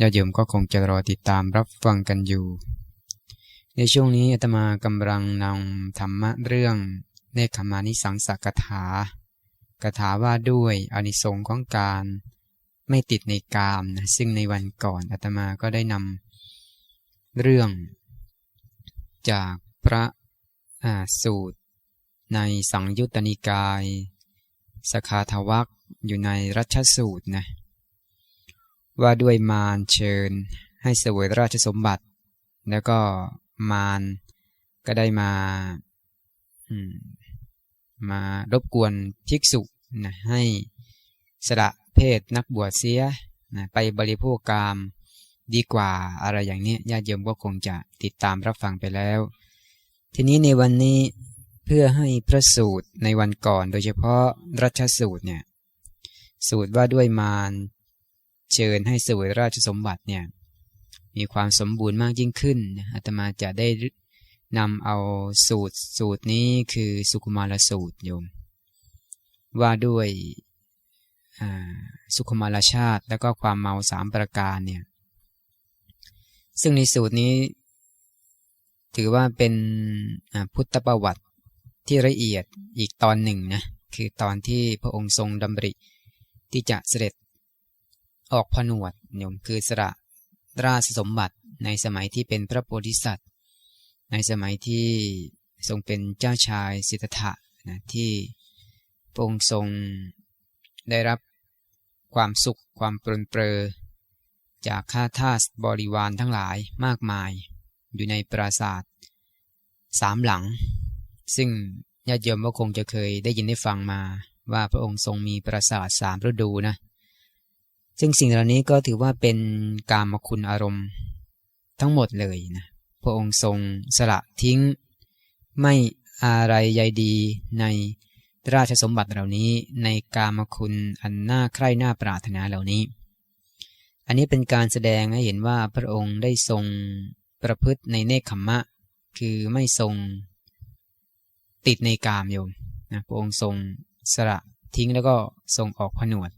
ญาติโยมก็คงจะรอติดตามรับฟังกันอยู่ ในช่วงนี้อาตมากำลังนำธรรมะเรื่องเนคขมานิสังสกถากถาว่าด้วยอนิสงส์ของการไม่ติดในกามนะซึ่งในวันก่อนอาตมาก็ได้นำเรื่อง จากพระสูตร ในสังยุตตนิกาย สคาทวักอยู่ในรัชสูตรนะ ว่าด้วยมารเชิญ ให้เสวยราชสมบัติ แล้วก็มารก็ได้มามารบกวนภิกษุนะให้สละเพศนักบวชเสียนะไปบริโภคกามดีกว่าอะไรอย่างนี้ญาติโยมก็คงจะติดตามรับฟังไปแล้ว ทีนี้ในวันนี้เพื่อให้พระสูตรในวันก่อน โดยเฉพาะรัชสูตรเนี่ยสูตรว่าด้วยมาร เชิญให้เสวยราชสมบัติเนี่ยมีความสมบูรณ์มากยิ่งขึ้นอาตมาจะได้นำเอาสูตรสูตรนี้คือสุคุมารสูตรโยม ว่าด้วยสุคุมารชาติ แล้วก็ความเมาสามประการเนี่ยซึ่งในสูตรนี้ ถือว่าเป็นพุทธประวัติที่ละเอียดอีกตอนหนึ่งนะคือตอนที่พระองค์ทรงดำริที่จะเสด็จ ออกผนวดโยมคือสระราชสมบัติในสมัยที่เป็นพระโพธิสัตว์ ในสมัยที่ทรงเป็นเจ้าชายสิทธัตถะนะที่พระองค์ทรงได้รับความสุขความปรนเปรอจากข้าทาสบริวารทั้งหลายมากมาย อยู่ในปราสาทสามหลัง ซึ่งญาติโยมก็คงจะเคยได้ยินได้ฟังมาว่าพระองค์ทรงมีปราสาทสามฤดูนะ ซึ่งสิ่งเหล่านี้ก็ถือว่าเป็นกามคุณอารมณ์ ทั้งหมดเลยนะ พระองค์ทรงสละทิ้ง ไม่อะไรใยดีในราชสมบัติเหล่านี้ ในกามคุณอันน่าใคร่น่าปรารถนาเหล่านี้ อันนี้เป็นการแสดงให้เห็นว่าพระองค์ได้ทรงประพฤติในเนคขมมะ คือไม่ทรงติดในกามโยมนะพระองค์ทรงสละทิ้งแล้วก็ทรงออกผนวด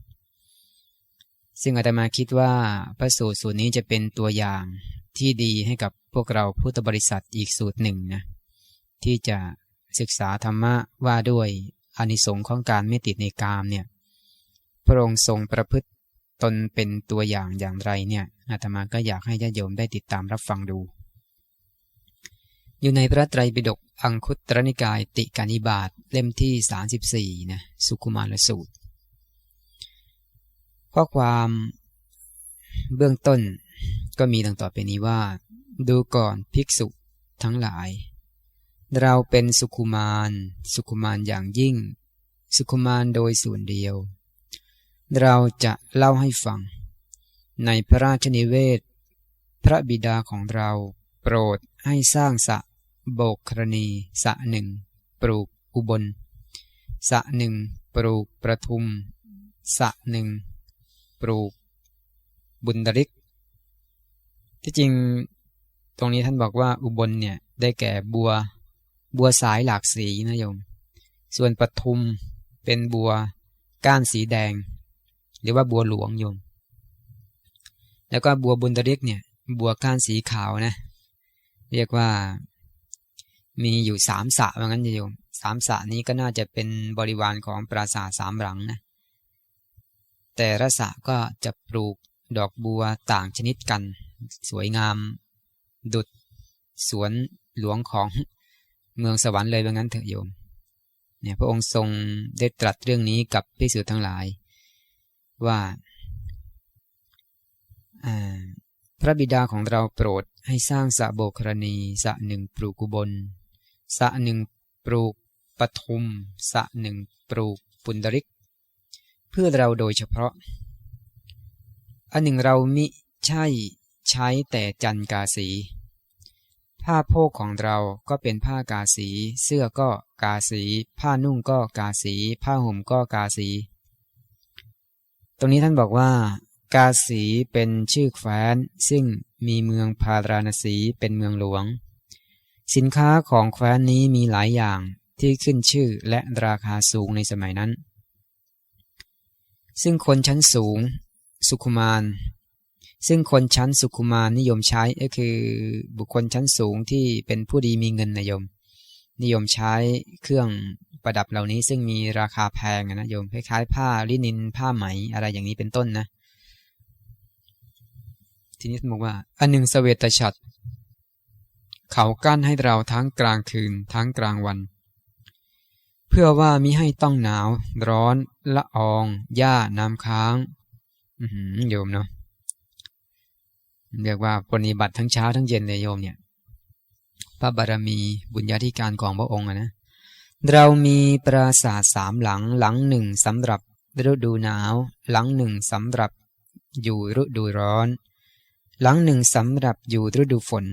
ซึ่งอาตมาคิดว่าพระสูตรสูตรนี้จะเป็นตัวอย่างที่ดีให้กับพวกเราพุทธบริษัทอีกสูตรหนึ่งนะที่จะศึกษาธรรมะว่าด้วยอานิสงส์ของการไม่ติดในกามเนี่ยพระองค์ทรงประพฤติตนเป็นตัวอย่างอย่างไรเนี่ยอาตมาก็อยากให้ญาติโยมได้ติดตามรับฟังดู อยู่ในพระไตรปิฎกอังคุตรนิกายติกานิบาตเล่มที่ 34นะสุคุมารสูตร ข้อความเบื้องต้นก็มีดังต่อไปนี้ว่า ดูก่อนภิกษุทั้งหลาย เราเป็นสุขุมารสุขุมารอย่างยิ่ง สุขุมารโดยส่วนเดียว เราจะเล่าให้ฟัง ในพระราชนิเวศ พระบิดาของเราโปรดให้สร้างสะโบกครณีสะหนึ่ง ปลูกอุบล สะหนึ่ง ปลูกประทุม สะหนึ่ง ปลูกบุญดริก ที่จริงตรงนี้ท่านบอกว่าอุบลเนี่ยได้แก่บัวบัวสายหลากสีนะโยม ส่วนปทุมเป็นบัวก้านสีแดง หรือว่าบัวหลวงโยม แล้วก็บัวบุญดริกเนี่ยบัวก้านสีขาวนะ เรียกว่ามีอยู่สามสระว่างั้นโยมสามสระนี้ก็น่าจะเป็นบริวารของปราสาทสามหลังนะ แต่ละสะก็จะปลูกดอกบัวต่างชนิดกัน สวยงาม ดุดสวนหลวงของเมืองสวรรค์เลยว่างั้นเถอะโยมเนี่ยพระองค์ทรงได้ตรัสเรื่องนี้กับพิสุทั้งหลาย ว่าพระบิดาของเราโปรดให้สร้างสระโบกรณีสระหนึ่งปลูกกุบลสระหนึ่งปลูกปทุมสระหนึ่งปลูกปุนดริก พื่อเราโดยเฉพาะ อันหนึ่งเรามิใช่ใช้แต่จันกาสี ผ้าโพกของเราก็เป็นผ้ากาสี เสื้อก็กาสี ผ้านุ่งก็กาสี ผ้าห่มก็กาสี ตรงนี้ท่านบอกว่า กาสีเป็นชื่อแคว้น ซึ่งมีเมืองพาราณสีเป็นเมืองหลวง สินค้าของแคว้นนี้มีหลายอย่างที่ขึ้นชื่อและราคาสูงในสมัยนั้น ซึ่งคนชั้นสูงสุขุมาน ซึ่งคนชั้นสุขุมานนิยมใช้ก็คือบุคคลชั้นสูงที่เป็นผู้ดีมีเงินนะโยม นิยมใช้เครื่องประดับเหล่านี้ซึ่งมีราคาแพงนะโยมคล้ายๆผ้าลินินผ้าไหมอะไรอย่างนี้เป็นต้นนะ ทีนี้บอกว่า อันหนึ่งสเวตฉัตรเขากั้นให้เราทั้งกลางคืนทั้งกลางวัน เพื่อว่ามิให้ต้องหนาว ร้อนละออง หญ้าน้ำค้างโยมเนาะเรียกว่าปฏิบัติทั้งเช้าทั้งเย็นเลยโยมเนี่ย พระบารมีบุญญาธิการของพระองค์นะเรามีปราสาทสามหลังหลังหนึ่งสำหรับฤดูหนาว หลังหนึ่งสำหรับอยู่ฤดูร้อน หลังหนึ่งสำหรับอยู่ฤดูฝน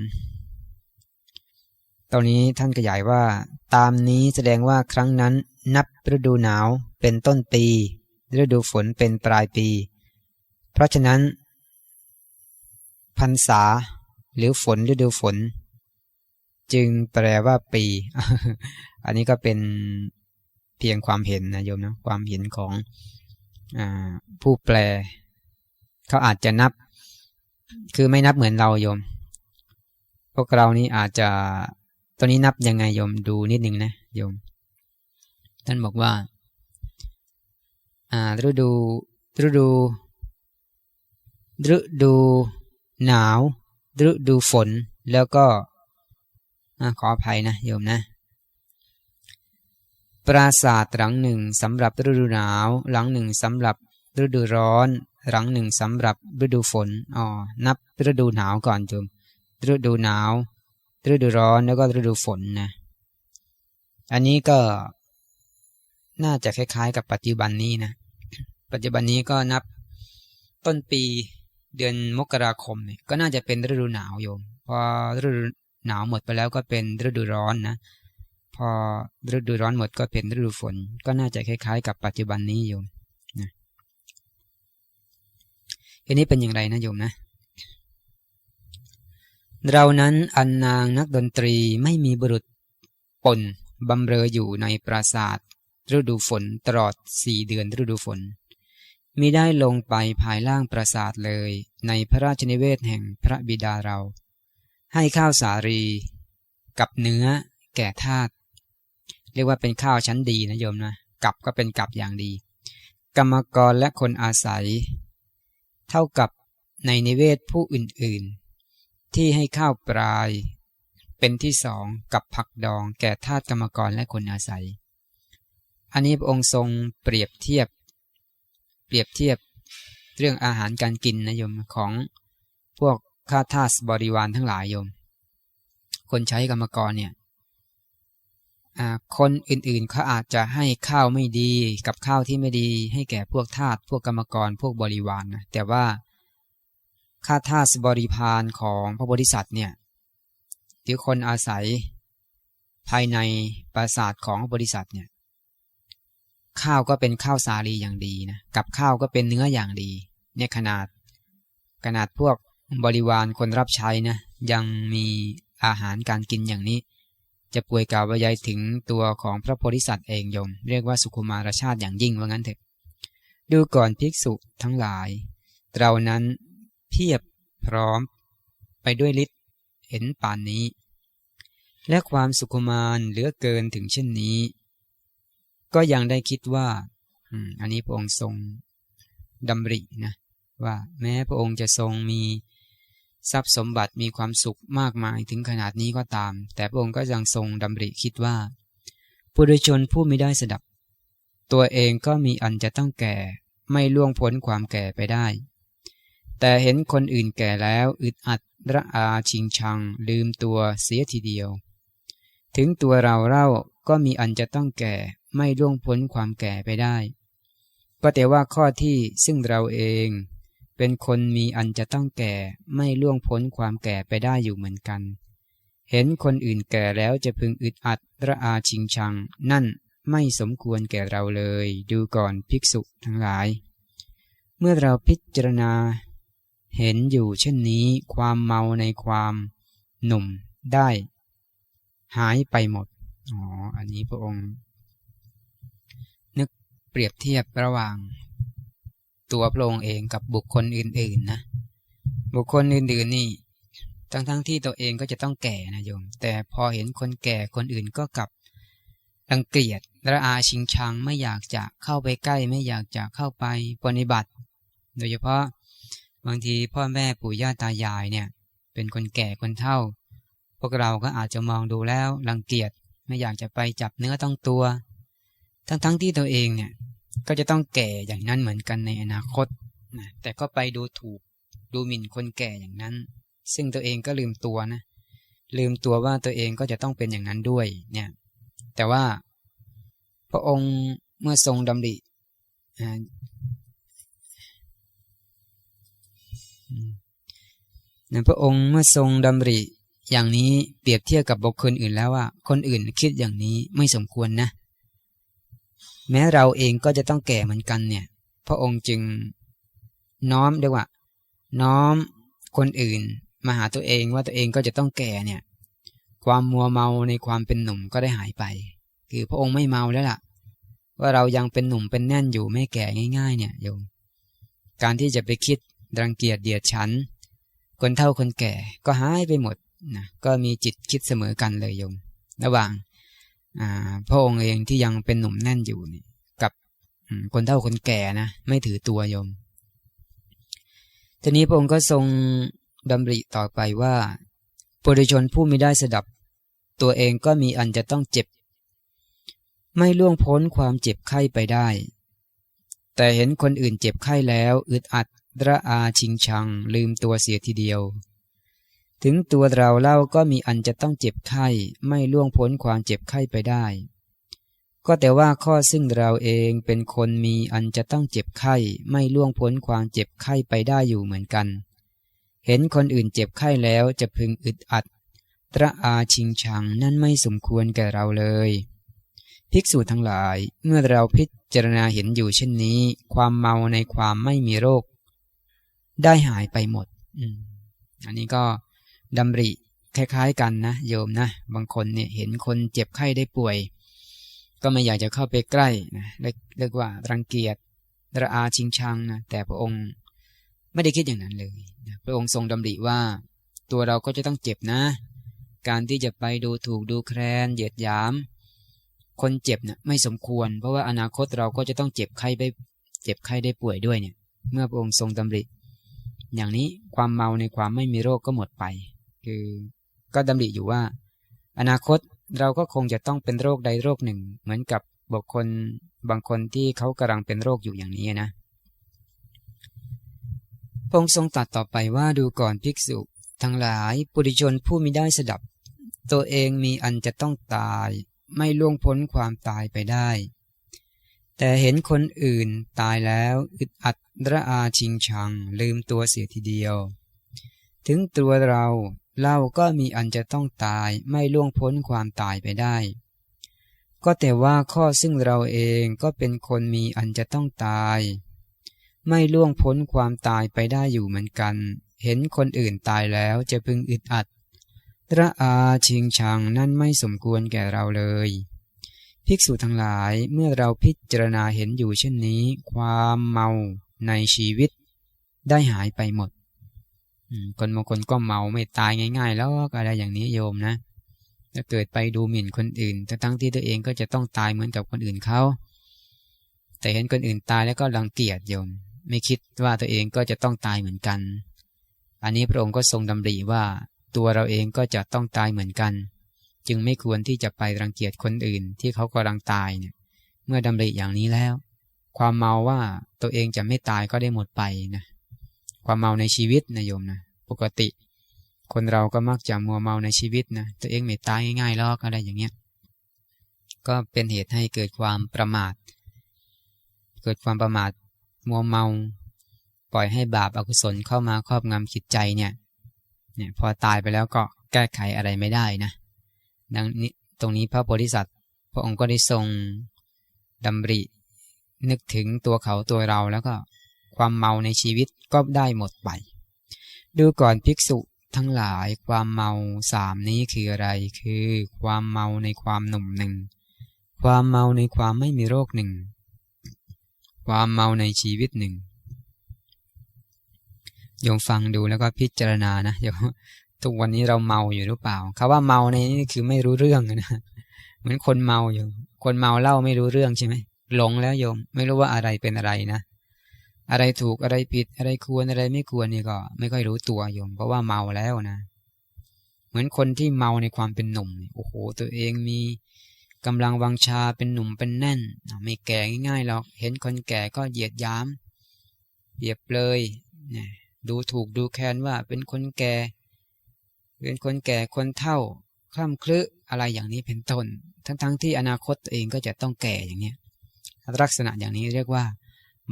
ตอนนี้ท่านขยายว่า ตามนี้แสดงว่าครั้งนั้นนับฤดูหนาวเป็นต้นปีฤดูฝนเป็นปลายปี เพราะฉะนั้นพรรษาหรือฝนฤดูฝน จึงแปลว่าปี อันนี้ก็เป็นเพียงความเห็นนะโยมนะความเห็นของอผู้แปล เขาอาจจะนับ คือไม่นับเหมือนเราโยม พวกเรานี่อาจจะ ตัวนี้นับยังไงโยมดูนิดนึงนะโยม ท่านบอกว่า อ่าฤดูฤดูฤดูหนาวฤดูฝน แล้วก็ขออภัยนะโยมนะ ปราสาทหลังหนึ่งสำหรับฤดูหนาว หลังหนึ่งสำหรับฤดูร้อน หลังหนึ่งสำหรับฤดูฝนอ๋อนับฤดูหนาวก่อนโยมฤดูหนาว ฤดูร้อนแล้วก็ฤดูฝนนะอันนี้ก็น่าจะคล้ายๆ กับปัจจุบันนี้นะ ปัจจุบันนี้ก็นับต้นปีเดือนมกราคมเนี่ยก็น่าจะเป็นฤดูหนาวโยม พอฤดูหนาวหมดไปแล้วก็เป็นฤดูร้อนนะ พอฤดูร้อนหมดก็เป็นฤดูฝน ก็น่าจะคล้ายๆ กับปัจจุบันนี้โยมนะอันนี้เป็นอย่างไรนะโยมนะ เรานั้นอันนางนักดนตรีไม่มีบุรุษปนบำเรออยู่ในปราสาทฤดูฝนตลอดสี่เดือนฤดูฝนมิได้ลงไปภายล่างปราสาทเลย ในพระราชนิเวศแห่งพระบิดาเรา ให้ข้าวสาลีกับเนื้อแก่ทาตเรียกว่าเป็นข้าวชั้นดีนะโยมนะกับก็เป็นกับอย่างดี กรรมกรและคนอาศัย เท่ากับในนิเวศผู้อื่นๆ ที่ให้ข้าวปลาย เป็นที่สองกับผักดองแก่ทาสกรรมกรและคนอาศัย อันนี้พระองค์ทรงเปรียบเทียบ เปรียบเทียบเรื่องอาหารการกินนะโยมของพวกข้าทาสบริวารทั้งหลายโยม คนใช้กรรมกรเนี่ยคนอื่นๆเขาอาจจะให้ข้าวไม่ดีกับข้าวที่ไม่ดี ให้แก่พวกทาสพวกกรรมกรพวกบริวารนนะแต่ว่า ข้าทาสบริพารของพระบริษัทเนี่ยหรือคนอาศัยภายในปราสาทของบริษัทเนี่ยข้าวก็เป็นข้าวสาลีอย่างดีนะกับข้าวก็เป็นเนื้ออย่างดี เนี่ยขนาด ขนาดพวกบริวารคนรับใช้นะยังมีอาหารการกินอย่างนี้ จะป่วยกล่าววยายถึงตัวของพระโพธิสัตว์เองยม เรียกว่าสุขุมารชาติอย่างยิ่งว่างั้นเถอะ ดูก่อนภิกษุทั้งหลาย เรานั้น เพียบพร้อม ไปด้วยฤทธิ์เห็นป่านนี้ และความสุขุมารเหลือเกินถึงเช่นนี้ ก็ยังได้คิดว่าอันนี้พระองค์ทรงดำรินะว่าแม้พระองค์จะทรงมีทรัพย์สมบัติมีความสุขมากมายถึงขนาดนี้ก็ตาม แต่พระองค์ก็ยังทรงดำริคิดว่าปุถุชนผู้ไม่ได้สดับ ตัวเองก็มีอันจะต้องแก่ไม่ล่วงพ้นความแก่ไปได้ แต่เห็นคนอื่นแก่แล้วอึดอัดระอาชิงชัง ลืมตัวเสียทีเดียว ถึงตัวเราเล่าก็มีอันจะต้องแก่ไม่ล่วงพ้นความแก่ไปได้ ก็แต่ว่าข้อที่ซึ่งเราเอง เป็นคนมีอันจะต้องแก่ไม่ล่วงพ้นความแก่ไปได้อยู่เหมือนกัน เห็นคนอื่นแก่แล้วจะพึงอึดอัดระอาชิงชัง นั่นไม่สมควรแก่เราเลย ดูก่อนภิกษุทั้งหลาย เมื่อเราพิจารณา เห็นอยู่เช่นนี้ความเมาในความหนุ่มได้ หายไปหมด อ๋อ อันนี้พระองค์ นึกเปรียบเทียบระหว่าง ตัวพระองค์เองกับบุคคลอื่น ๆ นะ บุคคลอื่น ๆ นี่ ทั้งๆทที่ตัวเองก็จะต้องแก่นะโยม แต่พอเห็นคนแก่คนอื่นก็กลับรังเกียจระอาชิงชังไม่อยากจะเข้าไปใกล้ไม่อยากจะเข้าไปปฏิบัติ โดยเฉพาะ บางทีพ่อแม่ปู่ย่าตายายเนี่ย เป็นคนแก่คนเฒ่า พวกเราก็อาจจะมองดูแล้วรังเกียจไม่อยากจะไปจับเนื้อต้องตัว ทั้งๆทที่ตัวเองเนี่ย ก็จะต้องแก่อย่างนั้นเหมือนกันในอนาคตนะแต่ก็ไปดูถูกดูหมิ่นคนแก่อย่างนั้น ซึ่งตัวเองก็ลืมตัวนะ ลืมตัวว่าตัวเองก็จะต้องเป็นอย่างนั้นด้วยเนี่ย แต่ว่าพระองค์เมื่อทรงดำริ นะพระองค์เมื่อทรงดำริอย่างนี้เปรียบเทียบกับบุคคลอื่นแล้วว่า คนอื่นคิดอย่างนี้ไม่สมควรนะ แม้เราเองก็จะต้องแก่เหมือนกันเนี่ย พระองค์จึงน้อมเรียกว่า น้อมคนอื่นมาหาตัวเองว่าตัวเองก็จะต้องแก่เนี่ย ความมัวเมาในความเป็นหนุ่มก็ได้หายไป คือพระองค์ไม่เมาแล้วล่ะ ว่าเรายังเป็นหนุ่มเป็นแน่นอยู่ไม่แก่ง่าย ๆ เนี่ยโยมการที่จะไปคิด รังเกียจเดียดฉัน คนเท่าคนแก่ก็หายไปหมดนะก็มีจิตคิดเสมอกันเลยโยม ระหว่างพระองค์เองที่ยังเป็นหนุ่มแน่นอยู่นี่กับคนเท่าคนแก่นะไม่ถือตัวโยม ทีนี้พระองค์ก็ทรงดำริต่อไปว่าปุถุชนผู้ไม่ได้สดับ ตัวเองก็มีอันจะต้องเจ็บ ไม่ล่วงพ้นความเจ็บไข้ไปได้ แต่เห็นคนอื่นเจ็บไข้แล้ว อึดอัด ระอาชิงชังลืมตัวเสียทีเดียว ถึงตัวเราเล่าก็มีอันจะต้องเจ็บไข้ไม่ล่วงพ้นความเจ็บไข้ไปได้ ก็แต่ว่าข้อซึ่งเราเองเป็นคนมีอันจะต้องเจ็บไข้ไม่ล่วงพ้นความเจ็บไข้ไปได้อยู่เหมือนกัน เห็นคนอื่นเจ็บไข้แล้วจะพึงอึดอัดตระอาชิงชังนั่นไม่สมควรแก่เราเลย ภิกษุทั้งหลายเมื่อเราพิจารณาเห็นอยู่เช่นนี้ ความเมาในความไม่มีโรค ได้หายไปหมด อืมอันนี้ก็ดำริคล้าย ๆ กันนะโยมนะบางคนเนี่ยเห็นคนเจ็บไข้ได้ป่วย ก็ไม่อยากจะเข้าไปใกล้นะเรียกว่ารังเกียจระอาชิงชังนะแต่พระองค์ไม่ได้คิดอย่างนั้นเลยนะพระองค์ทรงดำริว่า ตัวเราก็จะต้องเจ็บนะ การที่จะไปดูถูกดูแคลนเหยียดหยาม คนเจ็บเนี่ยไม่สมควร เพราะว่าอนาคตเราก็จะต้องเจ็บไข้ไปเจ็บไข้ได้ป่วยด้วยเนี่ย เมื่อพระองค์ทรงดำริ อย่างนี้ความเมาในความไม่มีโรคก็หมดไป คือก็ดำริอยู่ว่า อนาคตเราก็คงจะต้องเป็นโรคใดโรคหนึ่ง เหมือนกับบุคคลบางคนที่เขากำลังเป็นโรคอยู่อย่างนี้นะพระองค์ทรงตัดต่อไปว่าดูก่อนภิกษุ ทั้งหลายปุถุชนผู้มิได้สดับ ตัวเองมีอันจะต้องตาย ไม่ล่วงพ้นความตายไปได้ แต่เห็นคนอื่นตายแล้วอึดอัดระอาชิงชัง ลืมตัวเสียทีเดียว ถึงตัวเราเล่าก็มีอันจะต้องตายไม่ล่วงพ้นความตายไปได้ ก็แต่ว่าข้อซึ่งเราเองก็เป็นคนมีอันจะต้องตาย ไม่ล่วงพ้นความตายไปได้อยู่เหมือนกัน เห็นคนอื่นตายแล้วจะพึงอึดอัดระอาชิงชังนั่นไม่สมควรแก่เราเลย ภิกษุทั้งหลายเมื่อเราพิจารณาเห็นอยู่เช่นนี้ ความเมาในชีวิตได้หายไปหมดคนบางคนก็เมาไม่ตายง่ายๆ แล้วอะไรอย่างนี้โยมนะถ้าเกิดไปดูหมิ่นคนอื่นทั้งที่ตัวเองก็จะต้องตายเหมือนกับคนอื่นเขาแต่เห็นคนอื่นตายแล้วก็รังเกียจโยม ไม่คิดว่าตัวเองก็จะต้องตายเหมือนกัน อันนี้พระองค์ก็ทรงดำริว่า ตัวเราเองก็จะต้องตายเหมือนกัน จึงไม่ควรที่จะไปรังเกียจคนอื่นที่เขากำลังตายเนี่ย เมื่อดำริอย่างนี้แล้ว ความเมาว่าตัวเองจะไม่ตายก็ได้หมดไปนะ ความเมาในชีวิตนะโยมนะปกติ คนเราก็มักจะมัวเมาในชีวิตนะตัวเองไม่ตายง่ายๆหรอกอะไรอย่างเงี้ยก็เป็นเหตุให้เกิดความประมาท เกิดความประมาทมัวเมา ปล่อยให้บาปอกุศลเข้ามาครอบงำจิตใจเนี่ยเนี่ยพอตายไปแล้วก็แก้ไขอะไรไม่ได้นะ ดังนี้ตรงนี้พระโพธิสัตว์ พระองค์ก็ได้ทรงดำริ นึกถึงตัวเขาตัวเราแล้วก็ความเมาในชีวิตก็ได้หมดไป ดูก่อนภิกษุทั้งหลายความเมาสามนี้คืออะไร คือความเมาในความหนุ่มหนึ่ง ความเมาในความไม่มีโรคหนึ่ง ความเมาในชีวิตหนึ่งโยมฟังดูแล้วก็พิจารณานะโยม ทุกวันนี้เราเมาอยู่หรือเปล่าคาว่าเมาในนี้คือไม่รู้เรื่องนะเหมือนคนเมาอยู่ คนเมาเล่าไม่รู้เรื่องใช่ไหมหลงแล้วโยม ไม่รู้ว่าอะไรเป็นอะไรนะอะไรถูกอะไรผิดอะไรควรอะไรไม่ควรนี่ก็ ไม่ค่อยรู้ตัวโยม เพราะว่าเมาแล้วนะเหมือนคนที่เมาในความเป็นหนุ่มโอ้โห ตัวเองมีกำลังวังชาเป็นหนุ่มเป็นแน่นไม่แก่ง่ายๆหรอกเห็นคนแก่ก็เหยียดย้ำเบียบเลยเนี่ยดูถูกดูแคลนว่าเป็นคนแก่ เป็นคนแก่คนเท่าคล่ำคลึอะไรอย่างนี้เป็นต้น ทั้งๆทที่อนาคตตัวเองก็จะต้องแก่อย่างนี้ลักษณะอย่างนี้เรียกว่า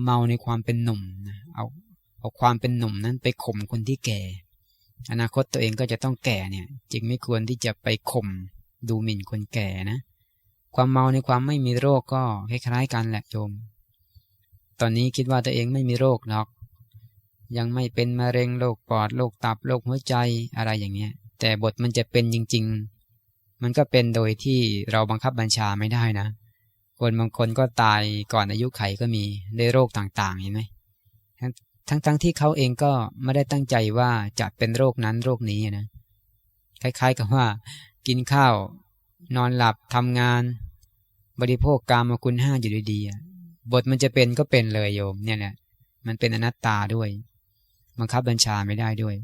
เมาในความเป็นหนุ่มนะเอาเอาความเป็นหนุ่มนั้นไปข่มคนที่แก่ อนาคตตัวเองก็จะต้องแก่เนี่ยจึงไม่ควรที่จะไปข่มดูหมิ่นคนแก่นะ ความเมาในความไม่มีโรคก็คล้ายๆกันแหละโยม ตอนนี้คิดว่าตัวเองไม่มีโรคหรอก ยังไม่เป็นมะเร็งโรคปอดโรคตับโรคหัวใจอะไรอย่างเงี้ย แต่บทมันจะเป็นจริง ๆ มันก็เป็นโดยที่เราบังคับบัญชาไม่ได้นะ คนบางคนก็ตายก่อนอายุไขก็มีได้โรคต่างๆเห็นไหมทั้งๆทที่เขาเองก็ไม่ได้ตั้งใจว่าจะเป็นโรคนั้นโรคนี้นะคล้าย ๆ กับว่า กินข้าว นอนหลับทำงาน บริโภคกรรมคุณห้าอยู่ดีๆบทมันจะเป็นก็เป็นเลยโยมเนี่ยแหละมันเป็นอนัตตาด้วย บังคับบัญชาไม่ได้ด้วย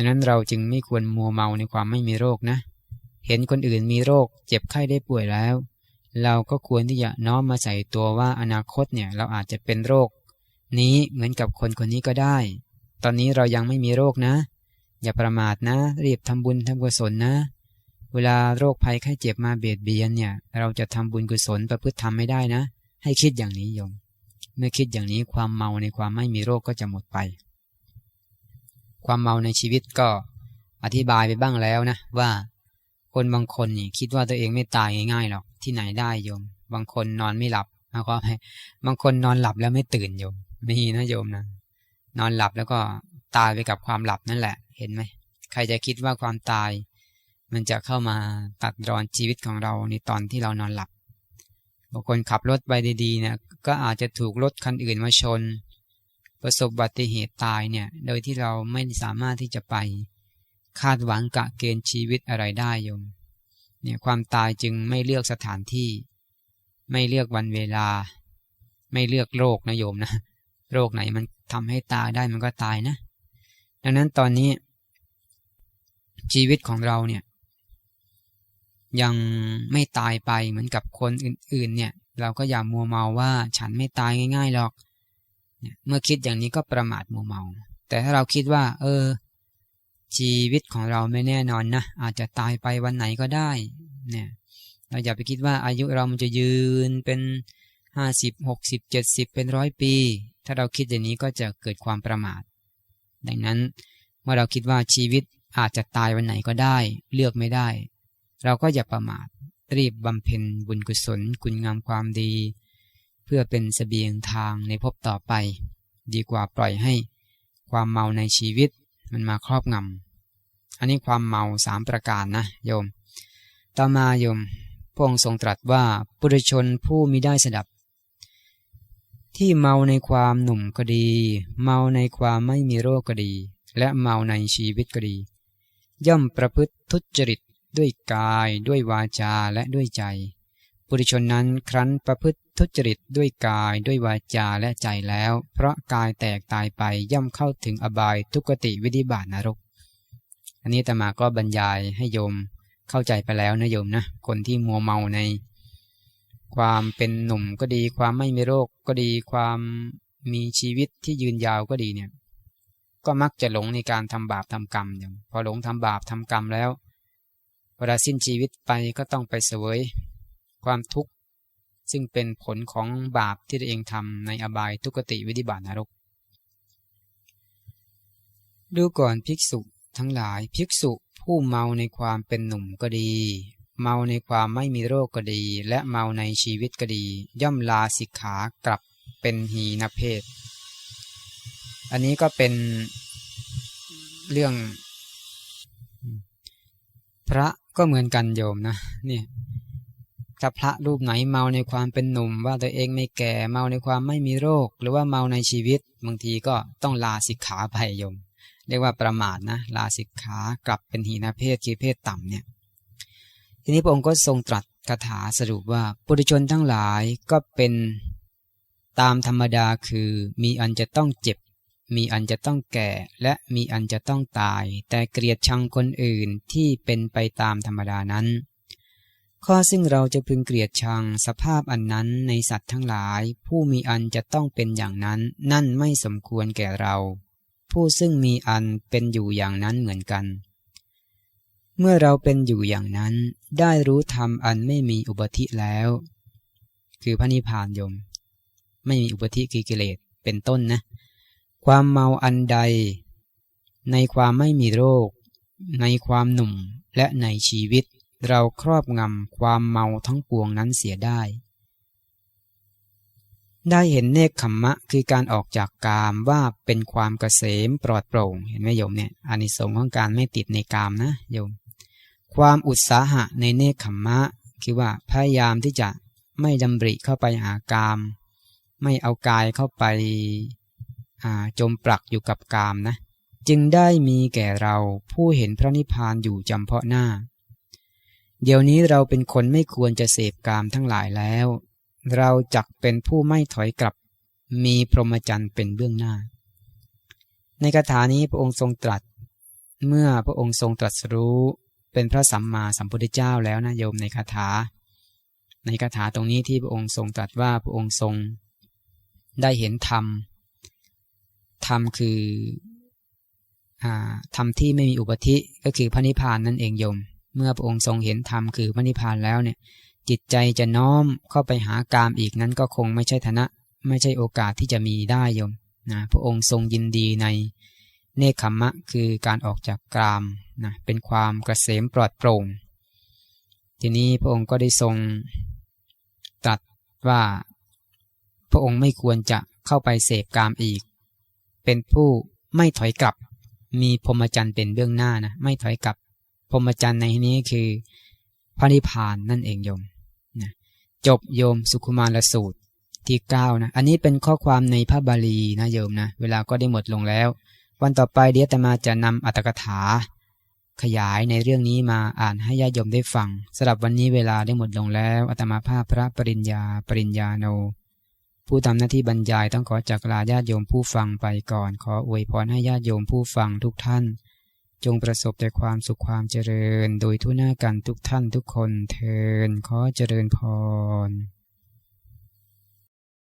ดังนั้นเราจึงไม่ควรมัวเมาในความไม่มีโรคนะ เห็นคนอื่นมีโรค เจ็บไข้ได้ป่วยแล้ว เราก็ควรที่จะน้อมมาใส่ตัวว่าอนาคตเนี่ยเราอาจจะเป็นโรค นี้เหมือนกับคนคนนี้ก็ได้ ตอนนี้เรายังไม่มีโรคนะ อย่าประมาทนะ รีบทำบุญทำกุศลนะ เวลาโรคภัยไข้เจ็บมาเบียดเบียนเนี่ย เราจะทำบุญกุศลประพฤติทำไม่ได้นะ ให้คิดอย่างนี้โยม เมื่อคิดอย่างนี้ความเมาในความไม่มีโรคก็จะหมดไป ความเมาในชีวิตก็อธิบายไปบ้างแล้วนะ ว่าคนบางคนนี่คิดว่าตัวเองไม่ตายง่ายๆหรอกที่ไหนได้โยม บางคนนอนไม่หลับนะก็ให้บางคนนอนหลับแล้วไม่ตื่นโยมไม่มีนะโยมนะนอนหลับแล้วก็ตายไปกับความหลับนั่นแหละ เห็นไหมใครจะคิดว่าความตาย มันจะเข้ามาตัดรอนชีวิตของเราในตอนที่เรานอนหลับ บางคนขับรถไปดีๆเนี่ยก็อาจจะถูกรถคันอื่นมาชน ประสบบัติเหตุตายเนี่ย โดยที่เราไม่สามารถที่จะไป คาดหวังกะเกณฑ์ชีวิตอะไรได้โยม เนี่ยความตายจึงไม่เลือกสถานที่ ไม่เลือกวันเวลา ไม่เลือกโรคนะโยมนะ โรคไหนมันทำให้ตายได้มันก็ตายนะ ดังนั้นตอนนี้ ชีวิตของเราเนี่ย ยังไม่ตายไปเหมือนกับคนอื่น ๆ เนี่ย เราก็อย่ามัวเมาว่าฉันไม่ตายง่าย ๆหรอก เมื่อคิดอย่างนี้ก็ประมาทมัวเมา แต่ถ้าเราคิดว่า เออ ชีวิตของเราไม่แน่นอนนะอาจจะตายไปวันไหนก็ได้ เนี่ย เราอย่าไปคิดว่าอายุเรามันจะยืนเป็นห้าสิบหกสิบเจ็ดสิบเป็นร้อยปี ถ้าเราคิดอย่างนี้ก็จะเกิดความประมาท ดังนั้นเมื่อเราคิดว่าชีวิตอาจจะตายวันไหนก็ได้ เลือกไม่ได้ เราก็อย่าประมาทรีบบำเพ็ญบุญกุศล คุณงามความดี พื่อเป็นสเสบียงทางในภพต่อไป ดีกว่าปล่อยให้ความเมาในชีวิตมันมาครอบงำอันนี้ความเมาสามประการนะโยม ต่อมาโยมพระองค์ทรงตรัสว่าปุถุชนผู้มิได้สดับ ที่เมาในความหนุ่มก็ดี เมาในความไม่มีโรคก็ดี และเมาในชีวิตก็ดี ย่อมประพฤติทุจริตด้วยกายด้วยวาจาและด้วยใจ ปุถุชนนั้นครั้นประพฤติ ทุจริตด้วยกายด้วยวาจาและใจแล้ว เพราะกายแตกตายไปย่อมเข้าถึงอบายทุกติวิธิบาตนรก อันนี้ตมาก็บรรยายให้โยมเข้าใจไปแล้วนะโยมนะคนที่มัวเมาใน ความเป็นหนุ่มก็ดี ความไม่มีโรคก็ดี ความมีชีวิตที่ยืนยาวก็ดีเนี่ย ก็มักจะหลงในการทำบาปทำกรรมอย่างพอหลงทำบาปทำกรรมแล้วเวลาสิ้นชีวิตไปก็ต้องไปเสวยความทุกข์ ซึ่งเป็นผลของบาปที่ตัวเองทำในอบายทุกติวิธิบาตนรก ดูก่อนภิกษุทั้งหลายภิกษุผู้เมาในความเป็นหนุ่มก็ดี เมาในความไม่มีโรคก็ดี และเมาในชีวิตก็ดี ย่อมลาสิกขากลับเป็นหีนเพศ อันนี้ก็เป็นเรื่อง พระก็เหมือนกันโยมนะเนี่ย ถ้าพระรูปไหนเมาในความเป็นหนุ่ม ว่าตัวเองไม่แก่เมาในความไม่มีโรค หรือว่าเมาในชีวิตบางทีก็ต้องลาสิกขาไปโยม เรียกว่าประมาทนะ ลาสิกขากลับเป็นหีนเพศคือเพศต่ำเนี่ยทีนี้พระองค์ก็ทรงตรัสคาถาสรุปว่าปุถุชนทั้งหลายก็เป็นตามธรรมดาคือ มีอันจะต้องเจ็บ มีอันจะต้องแก่ และมีอันจะต้องตาย แต่เกลียดชังคนอื่นที่เป็นไปตามธรรมดานั้น ข้อซึ่งเราจะพึงเกลียดชังสภาพอันนั้นในสัตว์ทั้งหลาย ผู้มีอันจะต้องเป็นอย่างนั้นนั่นไม่สมควรแก่เรา ผู้ซึ่งมีอันเป็นอยู่อย่างนั้นเหมือนกัน เมื่อเราเป็นอยู่อย่างนั้น ได้รู้ธรรมอันไม่มีอุปธิแล้ว คือพระนิพพานยม ไม่มีอุปธิกิเลสเป็นต้นนะ ความเมาอันใด ในความไม่มีโรค ในความหนุ่มและในชีวิต เราครอบงำความเมาทั้งปวงนั้นเสียได้ ได้เห็นเนคขมมะคือการออกจากกามว่าเป็นความเกษมปลอดโปร่ง เห็นไหมโยมเนี่ยอานิสงส์ของการไม่ติดในกามนะโยม ความอุตสาหะในเนคขมมะ คือว่าพยายามที่จะไม่ดำริเข้าไปหากาม ไม่เอากายเข้าไปจมปลักอยู่กับกามนะ จึงได้มีแก่เราผู้เห็นพระนิพพานอยู่จำเพาะหน้า เดี๋ยวนี้เราเป็นคนไม่ควรจะเสพกามทั้งหลายแล้ว เราจักเป็นผู้ไม่ถอยกลับ มีพรหมจรรย์เป็นเบื้องหน้า ในคาถานี้พระองค์ทรงตรัส เมื่อพระองค์ทรงตรัสรู้เป็นพระสัมมาสัมพุทธเจ้าแล้วนะโยมในคาถา ในคาถาตรงนี้ที่พระองค์ทรงตรัสว่าพระองค์ทรง ได้เห็นธรรม ธรรมคือธรรมที่ไม่มีอุปธิก็คือพระนิพพานนั่นเองโยม เมื่อพระองค์ทรงเห็นธรรมคือพระนิพพานแล้วเนี่ย จิตใจจะน้อมเข้าไปหากามอีกนั้นก็คงไม่ใช่ฐานะ ไม่ใช่โอกาสที่จะมีได้โยมนะพระองค์ทรงยินดีในเนคขมมะคือการออกจากกรามนะเป็นความกระเสมปลอดโปร่ง ทีนี้พระองค์ก็ได้ทรงตรัสว่า พระองค์ไม่ควรจะเข้าไปเสพกามอีก เป็นผู้ไม่ถอยกลับ มีพรหมจรรย์เป็นเบื้องหน้านะไม่ถอยกลับ พรหมจรรย์ในนี้คือพระนิพพานนั่นเองโยมนะจบโยมสุขุมารสูตรที่เก้านะอันนี้เป็นข้อความในพระบาลีนะโยมนะเวลาก็ได้หมดลงแล้ว วันต่อไปเดี๋ยวตมาจะนำอัตถกถา ขยายในเรื่องนี้มาอ่านให้ญาติโยมได้ฟังสำหรับวันนี้เวลาได้หมดลงแล้วอัตมาภาพพระปริญญาปริญญาโน ผู้ทำหน้าที่บรรยายต้องขอจากลาญาติโยมผู้ฟังไปก่อน ขออวยพรให้ญาติโยมผู้ฟังทุกท่าน จงประสบแต่ความสุขความเจริญ โดยทุกหน้ากันทุกท่านทุกคนเทินขอเจริญพร